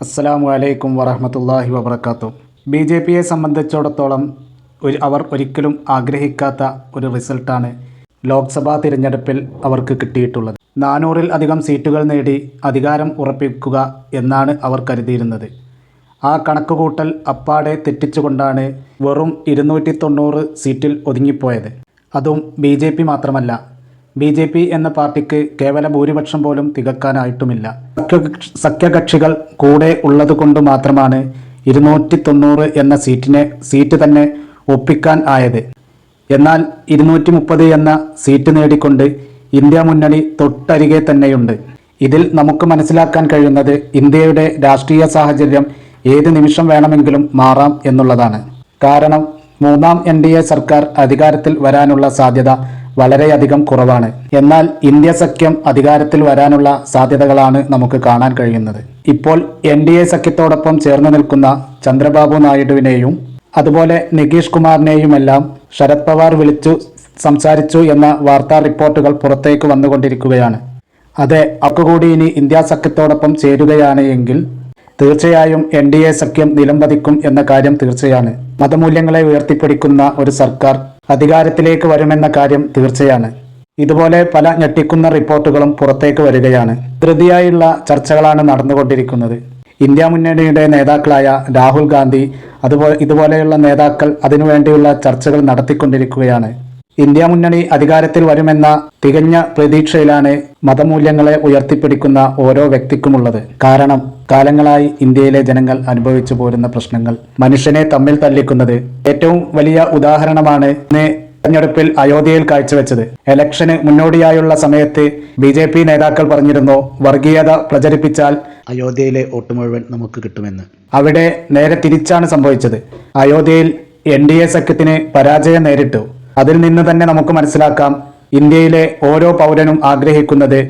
അസ്സലാമു അലൈക്കും വറഹമത്തല്ലാഹി വബർക്കാത്തു ബി ജെ പിയെ സംബന്ധിച്ചിടത്തോളം ഒരു അവർ ഒരിക്കലും ആഗ്രഹിക്കാത്ത ഒരു റിസൾട്ടാണ് ലോക്സഭാ തിരഞ്ഞെടുപ്പിൽ അവർക്ക് കിട്ടിയിട്ടുള്ളത്. നാനൂറിൽ അധികം സീറ്റുകൾ നേടി അധികാരം ഉറപ്പിക്കുക എന്നാണ് അവർ കരുതിയിരുന്നത്. ആ കണക്കുകൂട്ടൽ അപ്പാടെ തെറ്റിച്ചുകൊണ്ടാണ് വെറും ഇരുന്നൂറ്റി തൊണ്ണൂറ് സീറ്റിൽ ഒതുങ്ങിപ്പോയത്. അതും ബി മാത്രമല്ല. ബി ജെ പി എന്ന പാർട്ടിക്ക് കേവല ഭൂരിപക്ഷം പോലും തികക്കാനായിട്ടുമില്ല. സഖ്യകക്ഷി സഖ്യകക്ഷികൾ കൂടെ ഉള്ളതുകൊണ്ട് മാത്രമാണ് ഇരുന്നൂറ്റി തൊണ്ണൂറ് എന്ന സീറ്റിനെ സീറ്റ് തന്നെ ഒപ്പിക്കാൻ ആയത്. എന്നാൽ ഇരുന്നൂറ്റി മുപ്പത് എന്ന സീറ്റ് നേടിക്കൊണ്ട് ഇന്ത്യ മുന്നണി തൊട്ടരികെ തന്നെയുണ്ട്. ഇതിൽ നമുക്ക് മനസ്സിലാക്കാൻ കഴിയുന്നത് ഇന്ത്യയുടെ രാഷ്ട്രീയ സാഹചര്യം ഏത് നിമിഷം വേണമെങ്കിലും മാറാം എന്നുള്ളതാണ്. കാരണം മൂന്നാം എൻ സർക്കാർ അധികാരത്തിൽ വരാനുള്ള സാധ്യത വളരെയധികം കുറവാണ്. എന്നാൽ ഇന്ത്യ സഖ്യം അധികാരത്തിൽ വരാനുള്ള സാധ്യതകളാണ് നമുക്ക് കാണാൻ കഴിയുന്നത്. ഇപ്പോൾ എൻ ഡി എ സഖ്യത്തോടൊപ്പം ചേർന്ന് നിൽക്കുന്ന ചന്ദ്രബാബു നായിഡുവിനെയും അതുപോലെ നികീഷ് കുമാറിനെയുമെല്ലാം ശരത് പവാർ വിളിച്ചു സംസാരിച്ചു എന്ന വാർത്താ റിപ്പോർട്ടുകൾ പുറത്തേക്ക് വന്നുകൊണ്ടിരിക്കുകയാണ്. അതെ അക്കുകൂടി ഇനി ഇന്ത്യ സഖ്യത്തോടൊപ്പം ചേരുകയാണ് എങ്കിൽ തീർച്ചയായും എൻ ഡി എ സഖ്യം നിലംപതിക്കും എന്ന കാര്യം തീർച്ചയാണ്. മതമൂല്യങ്ങളെ ഉയർത്തിപ്പിടിക്കുന്ന ഒരു സർക്കാർ അധികാരത്തിലേക്ക് വരുമെന്ന കാര്യം തീർച്ചയാണ്. ഇതുപോലെ പല ഞെട്ടിക്കുന്ന റിപ്പോർട്ടുകളും പുറത്തേക്ക് വരികയാണ്. ധൃതിയായുള്ള ചർച്ചകളാണ് നടന്നുകൊണ്ടിരിക്കുന്നത്. ഇന്ത്യ മുന്നണിയുടെ നേതാക്കളായ രാഹുൽ ഗാന്ധി അതുപോലെ ഇതുപോലെയുള്ള നേതാക്കൾ അതിനുവേണ്ടിയുള്ള ചർച്ചകൾ നടത്തിക്കൊണ്ടിരിക്കുകയാണ്. ഇന്ത്യ മുന്നണി അധികാരത്തിൽ വരുമെന്ന തികഞ്ഞ പ്രതീക്ഷയിലാണ് മതമൂല്യങ്ങളെ ഉയർത്തിപ്പിടിക്കുന്ന ഓരോ വ്യക്തിക്കുമുള്ളത്. കാരണം കാലങ്ങളായി ഇന്ത്യയിലെ ജനങ്ങൾ അനുഭവിച്ചു പോരുന്ന പ്രശ്നങ്ങൾ മനുഷ്യനെ തമ്മിൽ തല്ലിക്കുന്നത് ഏറ്റവും വലിയ ഉദാഹരണമാണ് തെരഞ്ഞെടുപ്പിൽ അയോധ്യയിൽ കാഴ്ചവെച്ചത്. ഇലക്ഷന് മുന്നോടിയായുള്ള സമയത്ത് ബി ജെ പി നേതാക്കൾ പറഞ്ഞിരുന്നു വർഗീയത പ്രചരിപ്പിച്ചാൽ അയോധ്യയിലെ വോട്ട് മുഴുവൻ നമുക്ക് കിട്ടുമെന്ന്. അവിടെ നേരെ തിരിച്ചാണ് സംഭവിച്ചത്. അയോധ്യയിൽ എൻ ഡി എ സഖ്യത്തിന് പരാജയം നേരിട്ടു. അതിൽ നിന്ന് തന്നെ നമുക്ക് മനസ്സിലാക്കാം ഇന്ത്യയിലെ ഓരോ പൗരനും ആഗ്രഹിക്കുന്നത്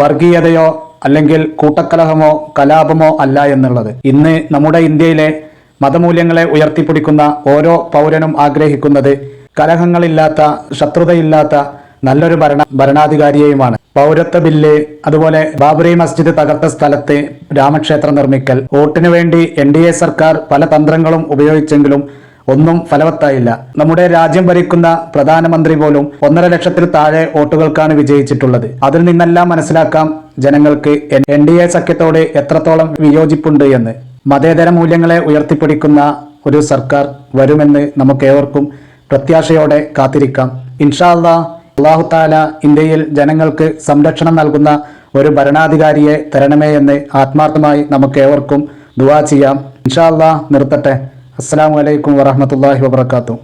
വർഗീയതയോ അല്ലെങ്കിൽ കൂട്ടക്കലഹമോ കലാപമോ അല്ല എന്നുള്ളത്. ഇന്ന് നമ്മുടെ ഇന്ത്യയിലെ മതമൂല്യങ്ങളെ ഉയർത്തിപ്പിടിക്കുന്ന ഓരോ പൗരനും ആഗ്രഹിക്കുന്നത് കലഹങ്ങളില്ലാത്ത ശത്രുതയില്ലാത്ത നല്ലൊരു ഭരണ ഭരണാധികാരിയെയുമാണ്. പൗരത്വ ബില്ല് അതുപോലെ ബാബറി മസ്ജിദ് തകർത്ത സ്ഥലത്ത് രാമക്ഷേത്രം നിർമ്മിക്കൽ വോട്ടിനു വേണ്ടി എൻ സർക്കാർ പല തന്ത്രങ്ങളും ഉപയോഗിച്ചെങ്കിലും ഒന്നും ഫലവത്തായില്ല. നമ്മുടെ രാജ്യം ഭരിക്കുന്ന പ്രധാനമന്ത്രി പോലും ഒന്നര ലക്ഷത്തിൽ താഴെ വോട്ടുകൾക്കാണ് വിജയിച്ചിട്ടുള്ളത്. അതിൽ നിന്നെല്ലാം മനസ്സിലാക്കാം ജനങ്ങൾക്ക് എൻ ഡി എ സഖ്യത്തോട് എത്രത്തോളം വിയോജിപ്പുണ്ട് എന്ന്. മതേതര മൂല്യങ്ങളെ ഉയർത്തിപ്പിടിക്കുന്ന ഒരു സർക്കാർ വരുമെന്ന് നമുക്കേവർക്കും പ്രത്യാശയോടെ കാത്തിരിക്കാം. ഇൻഷാ അള്ളാ അള്ളാഹു താല ഇന്ത്യയിൽ ജനങ്ങൾക്ക് സംരക്ഷണം നൽകുന്ന ഒരു ഭരണാധികാരിയെ തരണമേ എന്ന് ആത്മാർത്ഥമായി നമുക്കേവർക്കും ദുവാ ചെയ്യാം. ഇൻഷാ അള്ളാ നിർത്തട്ടെ. അസ്സാം വലൈക്കും വറഹമത്തല്ലാഹി വാബർക്കാത്തു